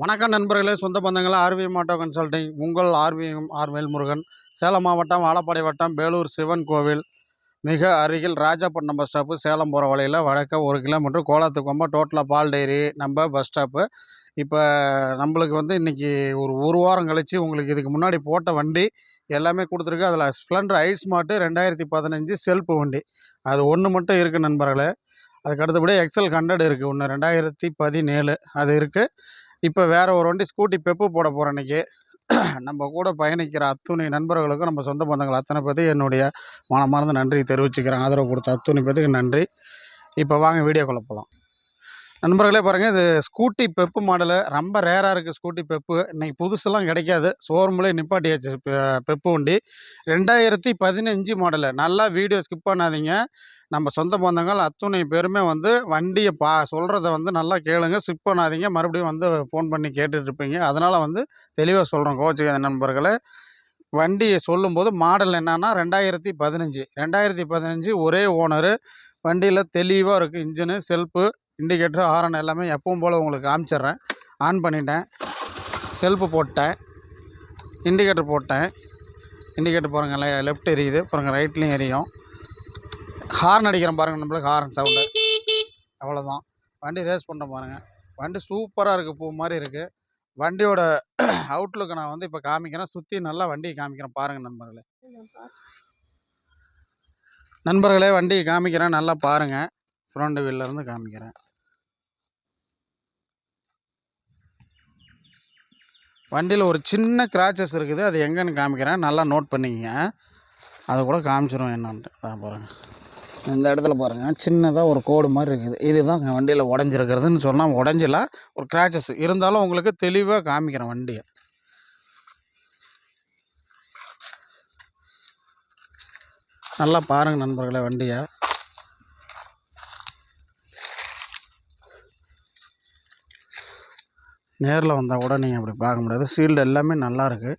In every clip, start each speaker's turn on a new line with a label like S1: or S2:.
S1: வணக்கம் நண்பர்களே சொந்த பந்தங்களே ஆர்வி மாட்டோ கன்சல்டிங். உங்கள் ஆர்விஎம் ஆர் வேல்முருகன். சேலம் மாவட்டம் வாழப்பாடி வட்டம் வேலூர் சிவன் கோவில். மிக அருகில் ராஜாப்பட்டினம் பஸ் ஸ்டாப்பு சேலம் போகிற வழியில் வடக்க ஒரு கிலோமீட்டர் கோலாத்துக்கொம்ப டோட்டலாக பால் டைரி நம்ம பஸ் ஸ்டாப்பு இப்போ நம்மளுக்கு வந்து இன்றைக்கி ஒரு ஒரு வாரம் கழித்து உங்களுக்கு இதுக்கு முன்னாடி போட்ட வண்டி எல்லாமே கொடுத்துருக்கு. அதில் ஸ்ப்ளெண்டர் ஐஸ் மாட்டு ரெண்டாயிரத்தி பதினஞ்சு செல்ஃபு வண்டி. அது ஒன்று மட்டும் இருக்குது நண்பர்களே. அதுக்கு அடுத்தபடி எக்ஸல் ஹண்ட்ரட் இருக்குது ஒன்று ரெண்டாயிரத்தி பதினேழு. அது இருக்குது இப்போ வேறு ஒரு வண்டி ஸ்கூட்டி பெப்பு போட போகிற இன்றைக்கி நம்ம கூட பயணிக்கிற அத்துணை நண்பர்களுக்கும் நம்ம சொந்த பந்தங்கள் அத்தனை பேர்த்துக்கு என்னுடைய மனமார்ந்த நன்றி தெரிவிச்சுக்கிறேன். ஆதரவு கொடுத்த அத்துணை பேர்த்துக்கு நன்றி. இப்போ வாங்க வீடியோ போகலாம் நண்பர்களே பாருங்கள் இது ஸ்கூட்டி பெப்பு மாடலு. ரொம்ப ரேராக இருக்குது ஸ்கூட்டி பெப்பு. இன்றைக்கி புதுசெல்லாம் கிடைக்காது. ஷோரூம்லேயே நிப்பாட்டியாச்சு பெப்பு வண்டி ரெண்டாயிரத்தி பதினஞ்சு மாடலு. நல்லா வீடியோ ஸ்கிப் பண்ணாதீங்க. நம்ம சொந்த பந்தங்கள் அத்துணை பேருமே வந்து வண்டியை பா சொல்கிறத வந்து நல்லா கேளுங்க. ஸ்கிப் பண்ணாதீங்க. மறுபடியும் வந்து ஃபோன் பண்ணி கேட்டுட்ருப்பீங்க அதனால் வந்து தெளிவாக சொல்கிறோம் கோச்சுக்காத நண்பர்களே. வண்டியை சொல்லும்போது மாடல் என்னன்னா ரெண்டாயிரத்தி பதினஞ்சு. ரெண்டாயிரத்தி பதினஞ்சு ஒரே ஓனரு. வண்டியில் தெளிவாக இருக்குது இன்ஜினு செல்ஃபு. இண்டிகேட்டர் ஹாரன் எல்லாமே எப்பவும் போல் உங்களுக்கு காமிச்சிட்றேன். ஆன் பண்ணிட்டேன். செல்ஃபு போட்டேன். இண்டிகேட்டர் போட்டேன். இண்டிகேட்டர் பாருங்கள் லெஃப்ட் எரியுது. பாருங்கள் ரைட்லேயும் எரியும். ஹார்ன் அடிக்கிறேன் பாருங்கள் நம்மளுக்கு ஹாரன் சவுண்டு அவ்வளோதான் வண்டி ரேஸ் பண்ணுறேன் பாருங்கள் வண்டி சூப்பராக இருக்குது பூ மாதிரி இருக்குது வண்டியோட அவுட்லுக்கு நான் வந்து இப்போ காமிக்கிறேன். சுற்றி நல்லா வண்டியை காமிக்கிறேன் பாருங்கள் நண்பர்களே. நண்பர்களே வண்டியை காமிக்கிறேன். நல்லா பாருங்கள் ஃப்ரண்ட் வீல்லேருந்து காமிக்கிறேன். வண்டியில் ஒரு சின்ன கிராச்சஸ் இருக்குது. அது எங்கேன்னு காமிக்கிறேன். நல்லா நோட் பண்ணிக்கங்க. அது கூட காமிச்சிடும் என்னன்ட்டு. தான் பாருங்கள் இந்த இடத்துல பாருங்கள் சின்னதாக ஒரு கோடு மாதிரி இருக்குது. இதுதான் வண்டியில் உடஞ்சிருக்கிறதுன்னு சொன்னால் உடஞ்சில. ஒரு கிராச்சஸ் இருந்தாலும் உங்களுக்கு தெளிவாக காமிக்கிறேன் வண்டியை. நல்லா பாருங்கள் நண்பர்களே வண்டியை. நேரில் வந்தால் கூட நீங்கள் அப்படி பார்க்க முடியாது. சீல்டு எல்லாமே நல்லாயிருக்கு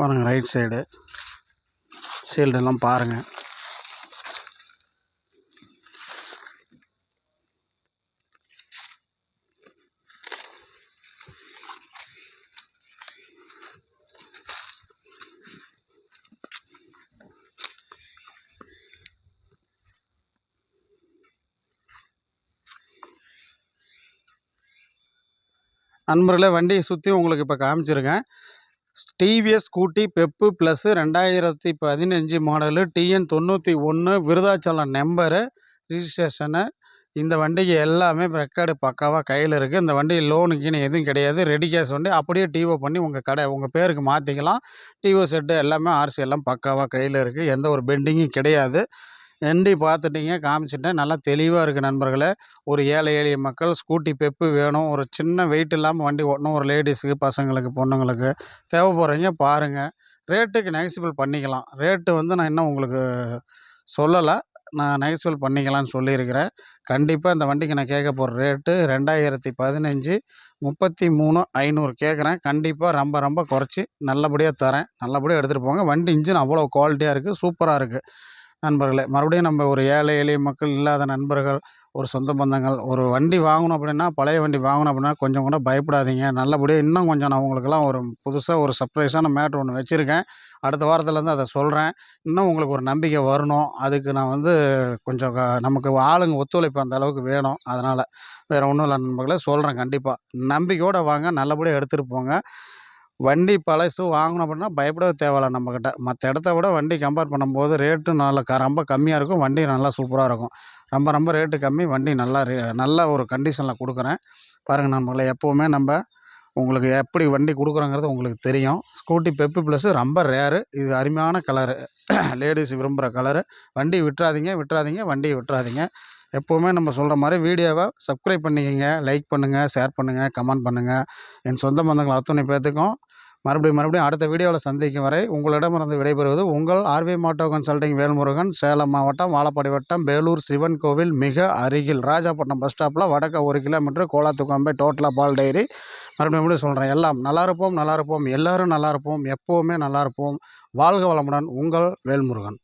S1: பாருங்கள் ரைட் சைடு சீல்டு எல்லாம் பாருங்கள் நண்பர்களே வண்டியை சுற்றி உங்களுக்கு இப்போ காமிச்சிருக்கேன். டிவிஎஸ் ஸ்கூட்டி பெப்பு ப்ளஸ்ஸு ரெண்டாயிரத்தி பதினஞ்சு மாடலு டிஎன் தொண்ணூற்றி ஒன்று விருதாச்சலம் நம்பரு ரிஜிஸ்ட்ரேஷனு இந்த வண்டிக்கு எல்லாமே ரெக்கார்டு பக்காவாக கையில் இருக்குது இந்த வண்டி லோனுக்குன்னு எதுவும் கிடையாது. ரெடி கேஷ் வண்டி. அப்படியே டிஓ பண்ணி உங்கள் கடை உங்கள் பேருக்கு மாற்றிக்கலாம் டிஓ செட்டு எல்லாமே ஆர்சி எல்லாம் பக்காவாக கையில் இருக்குது எந்த ஒரு பெண்டிங்கும் கிடையாது. வண்டி பார்த்துட்டீங்க காமிச்சிட்டேன். நல்லா தெளிவாக இருக்குது நண்பர்களே. ஒரு ஏழை எளிய மக்கள் ஸ்கூட்டி பெப்பு வேணும். ஒரு சின்ன வெயிட் இல்லாமல் வண்டி ஓட்டணும். ஒரு லேடிஸுக்கு பசங்களுக்கு பொண்ணுங்களுக்கு. தேவைப்படுறீங்க பாருங்கள் ரேட்டுக்கு நெகசிபிள் பண்ணிக்கலாம். ரேட்டு வந்து நான் இன்னும் உங்களுக்கு சொல்லலை. நான் நெகசிபிள் பண்ணிக்கலாம்னு சொல்லியிருக்கிறேன். கண்டிப்பாக இந்த வண்டிக்கு நான் கேட்க போகிற ரேட்டு ரெண்டாயிரத்தி பதினஞ்சு முப்பத்தி மூணு ஐநூறு கேட்குறேன். கண்டிப்பாக ரொம்ப ரொம்ப குறைச்சி நல்லபடியாக தரேன். நல்லபடியாக எடுத்துகிட்டு போங்க. வண்டி இன்ஜின் அவ்வளோ குவாலிட்டியாக இருக்குது சூப்பராக இருக்குது நண்பர்களே மறுபடியும் நம்ம ஒரு ஏழை எளிய மக்கள் இல்லாத நண்பர்கள் ஒரு சொந்த பந்தங்கள் ஒரு வண்டி வாங்கணும் அப்படின்னா பழைய வண்டி வாங்கணும் அப்படின்னா கொஞ்சம் கூட பயப்படாதீங்க. நல்லபடியாக இன்னும் கொஞ்சம் நான் உங்களுக்கெல்லாம் ஒரு புதுசாக ஒரு சர்ப்ரைஸான மேட்ரு ஒன்று வச்சுருக்கேன். அடுத்த வாரத்துலேருந்து அதை சொல்கிறேன் இன்னும் உங்களுக்கு ஒரு நம்பிக்கை வரணும். அதுக்கு நான் வந்து கொஞ்சம் க- நமக்கு ஆளுங்க ஒத்துழைப்பு அந்த அளவுக்கு வேணும். அதனால் வேறு ஒன்றும் இல்லை நண்பர்களே சொல்கிறேன் கண்டிப்பாக நம்பிக்கையோடு வாங்க நல்லபடியாக எடுத்துகிட்டு போங்க. வண்டி பழசு வாங்கணும் அப்படின்னா பயப்படவே தேவையில்ல நம்மக்கிட்ட மற்ற இடத்த விட வண்டி கம்பேர் பண்ணும்போது ரேட்டும் நல்ல க ரொம்ப கம்மியாக இருக்கும். வண்டி நல்லா சூப்பராக இருக்கும். ரொம்ப ரொம்ப ரேட்டு கம்மி வண்டி நல்லா ரே நல்ல ஒரு கண்டிஷனில் கொடுக்குறேன். பாருங்கள் நம்மளை எப்போவுமே நம்ம உங்களுக்கு எப்படி வண்டி கொடுக்குறோங்கிறது உங்களுக்கு தெரியும். ஸ்கூட்டி பெப்பு ப்ளஸ்ஸு ரொம்ப ரேரு இது அருமையான கலரு லேடிஸ் விரும்புகிற கலரு வண்டி விட்டுறாதீங்க விட்டுறாதீங்க வண்டியை விட்டுறாதீங்க. எப்போவுமே நம்ம சொல்கிற மாதிரி வீடியோவை சப்ஸ்கிரைப் பண்ணிக்கங்க லைக் பண்ணுங்கள் ஷேர் பண்ணுங்கள் கமெண்ட் பண்ணுங்கள் என் சொந்த பந்தங்கள் அத்தனை பேர்த்துக்கும் மறுபடியும் மறுபடியும் அடுத்த வீடியோவில் சந்திக்கும் வரை உங்களிடமிருந்து விடைபெறுவது உங்கள் ஆர்வி மாட்டோ கன்சல்டிங் வேல்முருகன் சேலம் மாவட்டம் வாழப்பாடி வட்டம் வேலூர் சிவன் கோவில் மிக அருகில். ராஜாப்பட்டினம் பஸ் ஸ்டாப்பில் வடக்க ஒரு கிலோமீட்டர் கோலாத்துக்கம்பை டோட்டலாக பால் டைரி மறுபடியும் மறுபடியும் சொல்கிறேன் எல்லாம் நல்லா இருப்போம் நல்லா இருப்போம் எல்லோரும் நல்லா இருப்போம் எப்போவுமே நல்லா இருப்போம். வாழ்க வளமுடன் உங்கள் வேல்முருகன்.